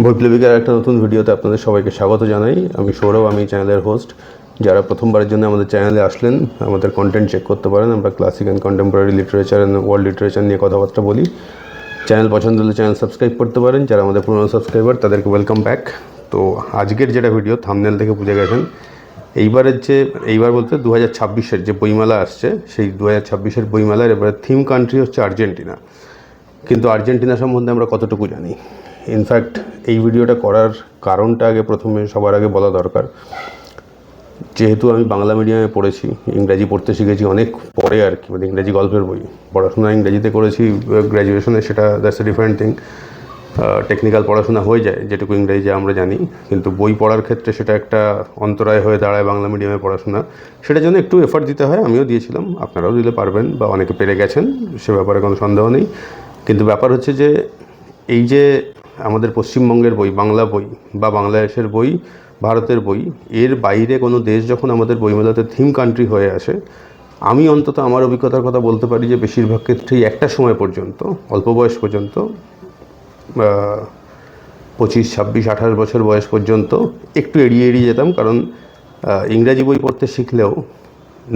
বৈপ্লবিকের একটা নতুন ভিডিওতে আপনাদের সবাইকে স্বাগত জানাই। আমি সৌরভ, আমি চ্যানেলের হোস্ট যারা প্রথমবারের জন্য আমাদের চ্যানেলে আসলেন, আমাদের কন্টেন্ট চেক করতে পারেন। আমরা classic and contemporary literature and world literature নিয়ে কথাবার্তা বলি। চ্যানেল পছন্দ হলে চ্যানেল সাবস্ক্রাইব করতে পারেন। যারা আমাদের পুরনো সাবস্ক্রাইবার তাদেরকে ওয়েলকাম ব্যাক তো আজকের যেটা ভিডিও থামনেল থেকে বুঝে গেছেন, এইবারের যে, এইবার বলতে দু হাজার ছাব্বিশের যে বইমেলা আসছে, সেই দু হাজার ছাব্বিশের বইমেলার এবারে থিম কান্ট্রি হচ্ছে আর্জেন্টিনা। কিন্তু আর্জেন্টিনা সম্বন্ধে আমরা কতটুকু জানি? ইনফ্যাক্ট এই ভিডিওটা করার কারণটা আগে প্রথমে সবার আগে বলা দরকার। যেহেতু আমি বাংলা মিডিয়ামে পড়েছি, ইংরাজি পড়তে শিখেছি অনেক পরে আর কি মানে ইংরাজি গল্পের বই। পড়াশোনা ইংরাজিতে করেছি, গ্র্যাজুয়েশনে সেটা that's a different thing technical পড়াশোনা হয়ে যায়, যেটুকু ইংরেজি আমরা জানি। কিন্তু বই পড়ার ক্ষেত্রে সেটা একটা অন্তরায় হয়ে দাঁড়ায় বাংলা মিডিয়ামে পড়াশোনা। সেটার জন্য একটু এফার্ট দিতে হয়, আমিও দিয়েছিলাম। আপনারাও দিলে পারবেন বা অনেকে পেরে গেছেন, সে ব্যাপারে কোনো সন্দেহ নেই। কিন্তু ব্যাপার হচ্ছে যে, এই যে আমাদের পশ্চিমবঙ্গের বই, বাংলা বই বা বাংলাদেশের বই, ভারতের বই, এর বাইরে কোনো দেশ যখন আমাদের বইমেলাতে থিম কান্ট্রি হয়ে আসে, আমি অন্তত আমার অভিজ্ঞতার কথা বলতে পারি যে বেশিরভাগ ক্ষেত্রেই একটা সময় পর্যন্ত, অল্প বয়স পর্যন্ত পঁচিশ, ছাব্বিশ, আঠাশ বছর বয়স পর্যন্ত একটু এড়িয়ে এড়িয়ে যেতাম, কারণ ইংরাজি বই পড়তে শিখলেও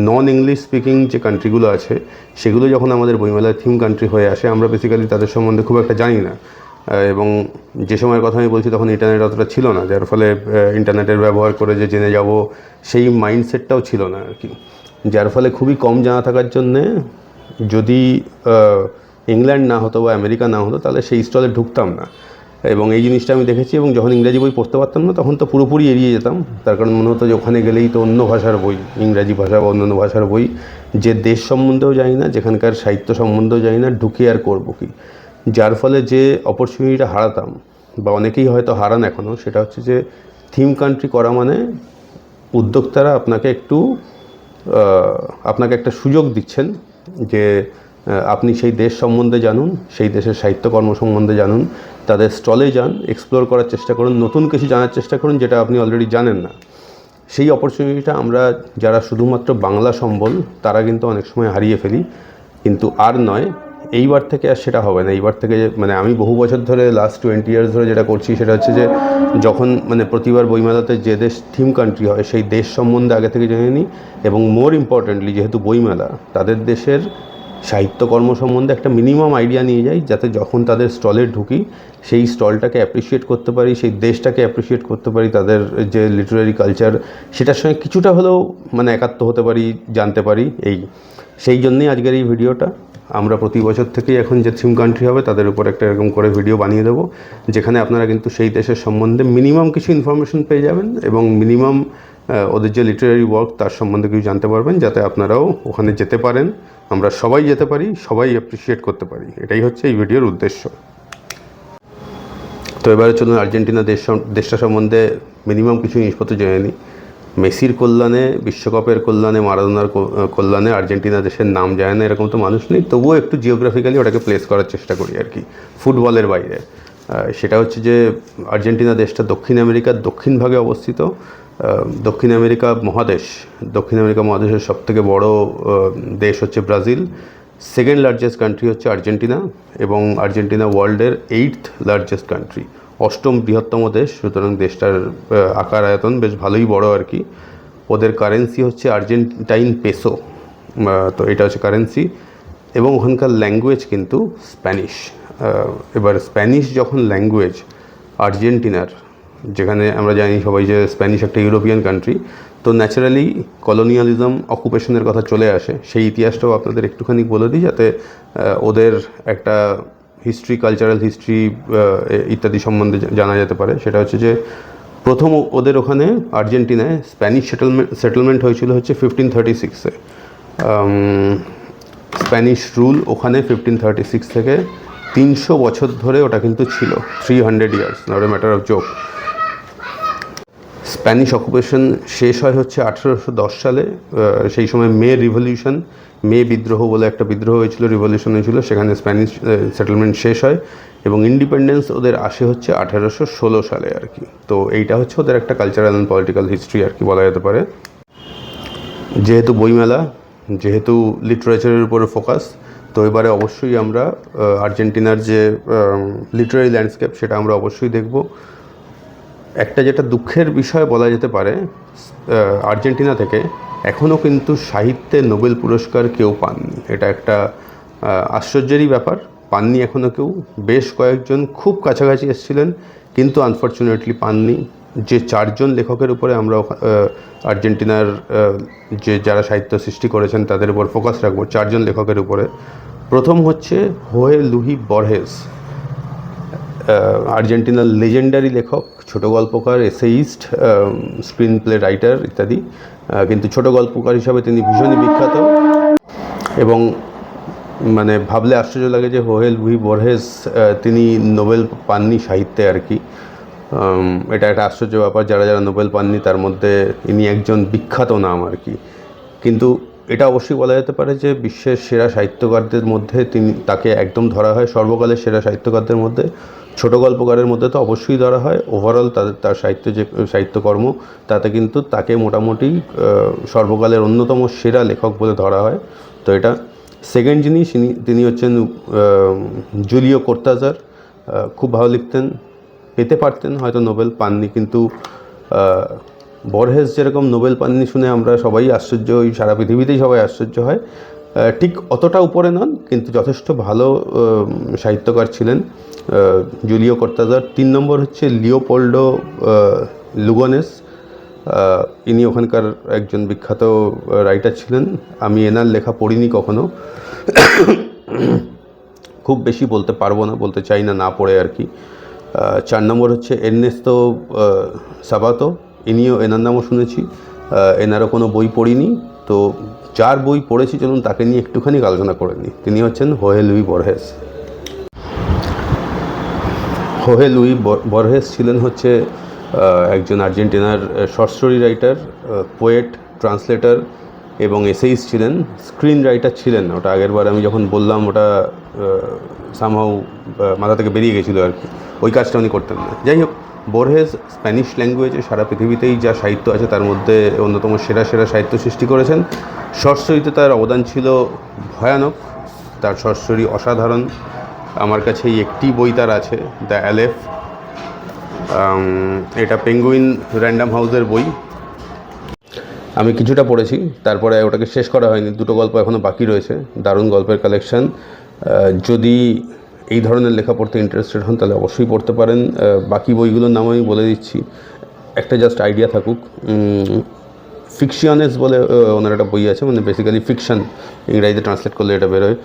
নন ইংলিশ স্পিকিং যে কান্ট্রিগুলো আছে, সেগুলো যখন আমাদের বইমেলায় থিম কান্ট্রি হয়ে আসে, আমরা বেসিক্যালি তাদের সম্বন্ধে খুব একটা জানি না। এবং যে সময়ের কথা আমি বলছি তখন ইন্টারনেট অতটা ছিল না, যার ফলে ইন্টারনেটের ব্যবহার করে যে জেনে যাব সেই মাইন্ডসেটটাও ছিল না আর কি। যার ফলে খুবই কম জানা থাকার জন্যে যদি ইংল্যান্ড না হতো বা আমেরিকা না হতো, তাহলে সেই স্টলে ঢুকতাম না। এবং এই জিনিসটা আমি দেখেছি এবং যখন ইংরাজি বই পড়তে পারতাম না, তখন তো পুরোপুরি এড়িয়ে যেতাম। তার কারণ মনে হতো যে ওখানে গেলেই তো অন্য ভাষার বই, ইংরাজি ভাষা বা অন্যান্য ভাষার বই, যে দেশ সম্বন্ধেও জানি না, যেখানকার সাহিত্য সম্বন্ধেও জানি না, ঢুকে আর করব কি? যার ফলে যে অপরচুনিটিটা হারাতাম, বা অনেকেই হয়তো হারান এখনও সেটা হচ্ছে যে থিম কান্ট্রি করা মানে উদ্যোক্তারা আপনাকে একটু আপনাকে একটা সুযোগ দিচ্ছেন যে আপনি সেই দেশ সম্বন্ধে জানুন, সেই দেশের সাহিত্যকর্ম সম্বন্ধে জানুন, তাদের স্টলে যান এক্সপ্লোর করার চেষ্টা করুন, নতুন কিছু জানার চেষ্টা করুন যেটা আপনি অলরেডি জানেন না। সেই অপরচুনিটিটা আমরা যারা শুধুমাত্র বাংলা সম্বল, তারা কিন্তু অনেক সময় হারিয়ে ফেলি, কিন্তু আর নয় এইবার থেকে আর সেটা হবে না। এইবার থেকে মানে আমি বহু বছর ধরে লাস্ট টোয়েন্টি ইয়ার্স ধরে যেটা করছি সেটা হচ্ছে যে, যখন মানে প্রতিবার বইমেলাতে যে দেশ থিম কান্ট্রি হয়, সেই দেশ সম্বন্ধে আগে থেকে জেনে নিই এবং মোর ইম্পর্টেন্টলি যেহেতু বইমেলা, তাদের দেশের সাহিত্যকর্ম সম্বন্ধে একটা মিনিমাম আইডিয়া নিয়ে যাই, যাতে যখন তাদের স্টলে ঢুকি, সেই স্টলটাকে অ্যাপ্রিসিয়েট করতে পারি, সেই দেশটাকে অ্যাপ্রিসিয়েট করতে পারি, তাদের যে লিটারারি কালচার সেটার সঙ্গে কিছুটা হলেও মানে একাত্ম হতে পারি, জানতে পারি, এই। সেই জন্যেই আজকের এই ভিডিওটা আমরা প্রতি বছর থেকেই এখন যে থিম কান্ট্রি হবে, তাদের উপর একটা এরকম করে ভিডিও বানিয়ে দেবো, যেখানে আপনারা কিন্তু সেই দেশের সম্বন্ধে মিনিমাম কিছু ইনফরমেশন পেয়ে যাবেন এবং মিনিমাম ওদের যে লিটারারি ওয়ার্ক তার সম্বন্ধে কিছু জানতে পারবেন, যাতে আপনারাও ওখানে যেতে পারেন। আমরা সবাই যেতে পারি, সবাই অ্যাপ্রিসিয়েট করতে পারি। এটাই হচ্ছে এই ভিডিওর উদ্দেশ্য। তো এবারে চলুন আর্জেন্টিনা দেশ দেশটা সম্বন্ধে মিনিমাম কিছু জিনিসপত্র জেনে নিই। মেসির কল্যাণে, বিশ্বকাপের কল্যাণে, মারাদোনার কল্যাণে আর্জেন্টিনা দেশের নাম যায় না, এরকম তো মানুষ নেই। তবুও একটু জিওগ্রাফিক্যালি ওটাকে প্লেস করার চেষ্টা করি আর কি, ফুটবলের বাইরে। সেটা হচ্ছে যে আর্জেন্টিনা দেশটা দক্ষিণ আমেরিকার দক্ষিণ ভাগে অবস্থিত। দক্ষিণ আমেরিকা মহাদেশ, দক্ষিণ আমেরিকা মহাদেশের সবথেকে বড় দেশ হচ্ছে ব্রাজিল। সেকেন্ড লার্জেস্ট কান্ট্রি হচ্ছে আর্জেন্টিনা এবং আর্জেন্টিনা ওয়ার্ল্ডের এইটথ লার্জেস্ট কান্ট্রি অষ্টম বৃহত্তম দেশ, সুতরাং দেশটার আকার আয়তন বেশ ভালোই বড় আর কি। ওদের কারেন্সি হচ্ছে আর্জেন্টাইন পেসো তো এটা হচ্ছে কারেন্সি এবং ওখানকার ল্যাঙ্গুয়েজ কিন্তু স্প্যানিশ। এবার স্প্যানিশ যখন ল্যাঙ্গুয়েজ আর্জেন্টিনার, যেখানে আমরা জানি সবাই যে স্প্যানিশ একটা ইউরোপিয়ান কান্ট্রি তো ন্যাচারালি কলোনিয়ালিজম অকুপেশনের কথা চলে আসে। সেই ইতিহাসটাও আপনাদের একটুখানি বলে দিই, যাতে ওদের একটা হিস্ট্রি কালচারাল হিস্ট্রি ইত্যাদি সম্বন্ধে জানা যেতে পারে। সেটা হচ্ছে যে, প্রথম ওদের ওখানে আর্জেন্টিনায় স্প্যানিশ সেটেলমেন্ট সেটেলমেন্ট হয়েছিল হচ্ছে ফিফটিন থার্টি সিক্সে স্প্যানিশ রুল ওখানে ফিফটিন থার্টি সিক্স থেকে তিনশো বছর ধরে ওটা কিন্তু ছিল three hundred years not a matter of joke Spanish occupation শেষ হয় হচ্ছে আঠেরোশো দশ সালে সেই সময় মে রিভলিউশন, মে বিদ্রোহ বলে একটা বিদ্রোহ হয়েছিল, রিভলিউশন হয়েছিল, সেখানে স্প্যানিশ সেটেলমেন্ট শেষ হয় এবং ইন্ডিপেন্ডেন্স ওদের আসে হচ্ছে আঠেরোশো ষোলো সালে আর কি। তো এইটা হচ্ছে ওদের একটা কালচারাল অ্যান্ড পলিটিক্যাল হিস্ট্রি আর কি বলা যেতে পারে। যেহেতু বইমেলা, যেহেতু লিটারেচারের উপরে ফোকাস তো এবারে অবশ্যই আমরা আর্জেন্টিনার যে লিটারারি ল্যান্ডস্কেপ সেটা আমরা অবশ্যই দেখব। একটা যেটা দুঃখের বিষয় বলা যেতে পারে আর্জেন্টিনা থেকে এখনও কিন্তু সাহিত্যে নোবেল পুরস্কার কেউ পাননি। এটা একটা আশ্চর্যেরই ব্যাপার। পাননি এখনও কেউ। বেশ কয়েকজন খুব কাছাকাছি এসেছিলেন, কিন্তু আনফর্চুনেটলি পাননি। যে চারজন লেখকের উপরে আমরা আর্জেন্টিনার যে যারা সাহিত্য সৃষ্টি করেছেন তাদের উপর ফোকাস রাখব, চারজন লেখকের উপরে। প্রথম হচ্ছে হোয়ে লুহি বরহেস আর্জেন্টিনার লেজেন্ডারি লেখক। ছোট গল্পকার এসেইস্ট স্ক্রিন প্লে রাইটার ইত্যাদি। কিন্তু ছোট গল্পকার হিসাবে তিনি ভীষণই বিখ্যাত। এবং মানে ভাবলে আশ্চর্য লাগে যে হোহেল লুই বরহেস তিনি নোবেল পাননি সাহিত্যে আর কি। এটা একটা আশ্চর্য ব্যাপার, যারা যারা নোবেল পাননি তার মধ্যে ইনি একজন বিখ্যাত নাম আর কি। কিন্তু এটা অবশ্যই বলা যেতে পারে যে বিশ্বের সেরা সাহিত্যকারদের মধ্যে তিনি, তাকে একদম ধরা হয় সর্বকালের সেরা সাহিত্যকারদের মধ্যে। ছোট গল্পকারের মধ্যে তো অবশ্যই ধরা হয়। ওভারঅল তাদের, তার সাহিত্য যে, সাহিত্যকর্ম, তাতে কিন্তু তাকে মোটামুটি সর্বকালের অন্যতম সেরা লেখক বলে ধরা হয়। তো এটা সেকেন্ড যিনি তিনি- হচ্ছেন জুলিও কোর্তাজার। খুব ভালো লিখতেন, পেতে পারতেন, হয়তো নোবেল পাননি, কিন্তু বরহেস যেরকম নোবেল পাননি শুনে আমরা সবাই আশ্চর্য হই, সারা পৃথিবীতেই সবাই আশ্চর্য হয়। ঠিক অতটা উপরে নন, কিন্তু যথেষ্ট ভালো সাহিত্যকার ছিলেন। Julio Cortazar. তিন নম্বর হচ্ছে লিওপোল্ডো লুগনেস। ইনি ওখানকার একজন বিখ্যাত রাইটার ছিলেন। আমি এনার লেখা পড়িনি কখনো। খুব বেশি বলতে পারব না বলতে চাই না না পড়ে আর কি। চার নম্বর হচ্ছে এরনেস্তো আহ, সাবাতো। ইনিও এনার নামও শুনেছি। এনারও কোনো বই পড়িনি। তো যার বই পড়েছি চলুন তাকে নিয়ে একটুখানি আলোচনা করে নিই। তিনি হচ্ছেন হোহে লুই বরহেস। হোহে লুই বরহেস ছিলেন হচ্ছে একজন আর্জেন্টিনার short story writer poet, translator এবং এসেইস ছিলেন, স্ক্রিন রাইটার ছিলেন। ওটা আগের বার আমি যখন বললাম, ওটা সামহাউ মাথা থেকে বেরিয়ে গেছিল আর কি। ওই কাজটা উনি করতেন না। যাই হোক বোরহেজ স্প্যানিশ ল্যাঙ্গুয়েজে সারা পৃথিবীতেই যা সাহিত্য আছে তার মধ্যে অন্যতম সেরা সেরা সাহিত্য সৃষ্টি করেছেন। শর্ট স্টোরিতে তার অবদান ছিল ভয়ানক, তার শর্ট স্টোরি অসাধারণ আমার কাছে এই একটি বই তার আছে, দ্য অ্যালেফ এটা পেঙ্গুইন র্যান্ডাম হাউসের বই। আমি কিছুটা পড়েছি, তারপরে ওটাকে শেষ করা হয়নি, দুটো গল্প এখনও বাকি রয়েছে, দারুণ গল্পের কালেকশান যদি এই ধরনের লেখা পড়তে ইন্টারেস্টেড হন, তাহলে অবশ্যই পড়তে পারেন। বাকি বইগুলোর নাম আমি বলে দিচ্ছি। একটা জাস্ট আইডিয়া থাকুক ফিকশিয়ানেস বলে ওনার একটা বই আছে মানে বেসিক্যালি ফিকশন ইংরাজিতে ট্রান্সলেট করলে এটা বেরোয়।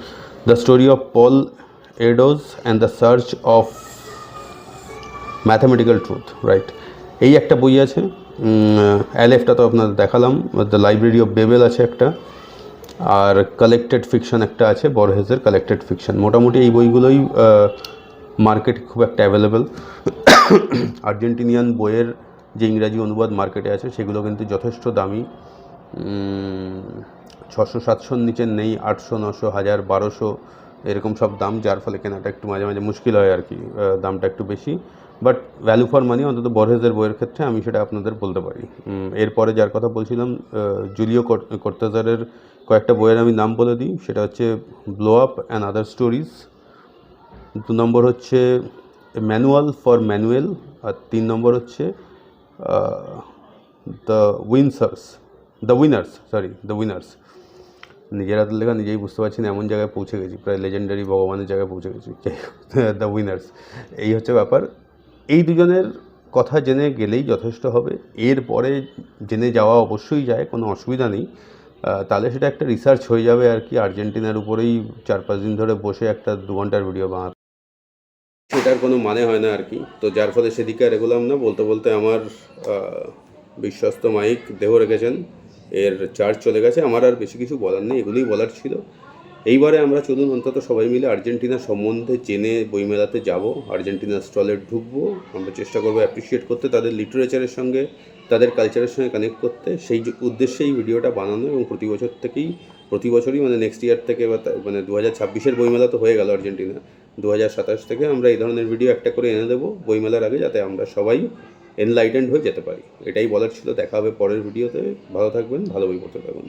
The story of Paul Erdos and the search of mathematical truth right এই একটা বই আছে অ্যালেফটা তো আপনাদের দেখালাম দ্য লাইব্রেরি অফ বেবেল আছে একটা, আর কালেক্টেড ফিকশন একটা আছে বরহেজের কালেক্টেড ফিকশন মোটামুটি এই বইগুলোই মার্কেট খুব একটা অ্যাভেলেবেল আর্জেন্টিনিয়ান বইয়ের যে ইংরাজি অনুবাদ মার্কেটে আছে, সেগুলো কিন্তু যথেষ্ট দামি। ছশো সাতশোর নিচে নেই, আটশো, নশো, হাজার, বারোশো এরকম সব দাম, যার ফলে কেনাটা একটু মাঝে মাঝে মুশকিল হয় আর কি দামটা একটু বেশি। বাট ভ্যালু ফর মানি অন্তত বরহেজের বইয়ের ক্ষেত্রে আমি সেটা আপনাদের বলতে পারি। এরপরে যার কথা বলছিলাম জুলিও কর্তাজারের কয়েকটা বইয়ের আমি নাম বলে দিই। সেটা হচ্ছে blow up and other stories দু নম্বর হচ্ছে ম্যানুয়াল ফর ম্যানুয়াল আর তিন নম্বর হচ্ছে the উইনসার্স the winners sorry the winners নিজের হাতের লেখা নিজেই বুঝতে পারছি না, এমন জায়গায় পৌঁছে গেছি, প্রায় লেজেন্ডারি ভগবানের জায়গায় পৌঁছে গেছি দ্য উইনার্স এই হচ্ছে ব্যাপার। এই দুজনের কথা জেনে গেলেই যথেষ্ট হবে। এরপরে জেনে যাওয়া অবশ্যই যায়, কোনো অসুবিধা নেই। তাহলে সেটা একটা রিসার্চ হয়ে যাবে আর কি। আর্জেন্টিনার উপরেই চার পাঁচ দিন ধরে বসে একটা দু ঘণ্টার ভিডিও বানাতে। সেটার কোনো মানে হয় না আর কি। তো যার ফলে সেদিকে আর এগোলাম না। বলতে বলতে আমার বিশ্বস্ত মাইক দেহ রেখেছেন। এর চার্জ চলে গেছে। আমার আর বেশি কিছু বলার নেই, এগুলোই বলার ছিল। এইবারে আমরা চলুন, অন্তত সবাই মিলে আর্জেন্টিনা সম্বন্ধে জেনে বইমেলাতে যাব। আর্জেন্টিনার স্টলে ঢুকবো। আমরা চেষ্টা করব অ্যাপ্রিসিয়েট করতে, তাদের লিটারেচারের সঙ্গে, তাদের কালচারের সঙ্গে কানেক্ট করতে। সেই উদ্দেশ্যে এই ভিডিওটা বানানো এবং প্রতি বছর থেকেই, প্রতি বছরই মানে নেক্সট ইয়ার থেকে বা মানে দু হাজার ছাব্বিশের বইমেলা তো হয়ে গেল আর্জেন্টিনা। দু হাজার সাতাশ থেকে আমরা এই ধরনের ভিডিও একটা করে এনে দেবো বইমেলার আগে, যাতে আমরা সবাই এনলাইটেন্ড হয়ে যেতে পারি। এটাই বলার ছিল। দেখা হবে পরের ভিডিওতে ভালো থাকবেন, ভালো বই পড়তে থাকুন।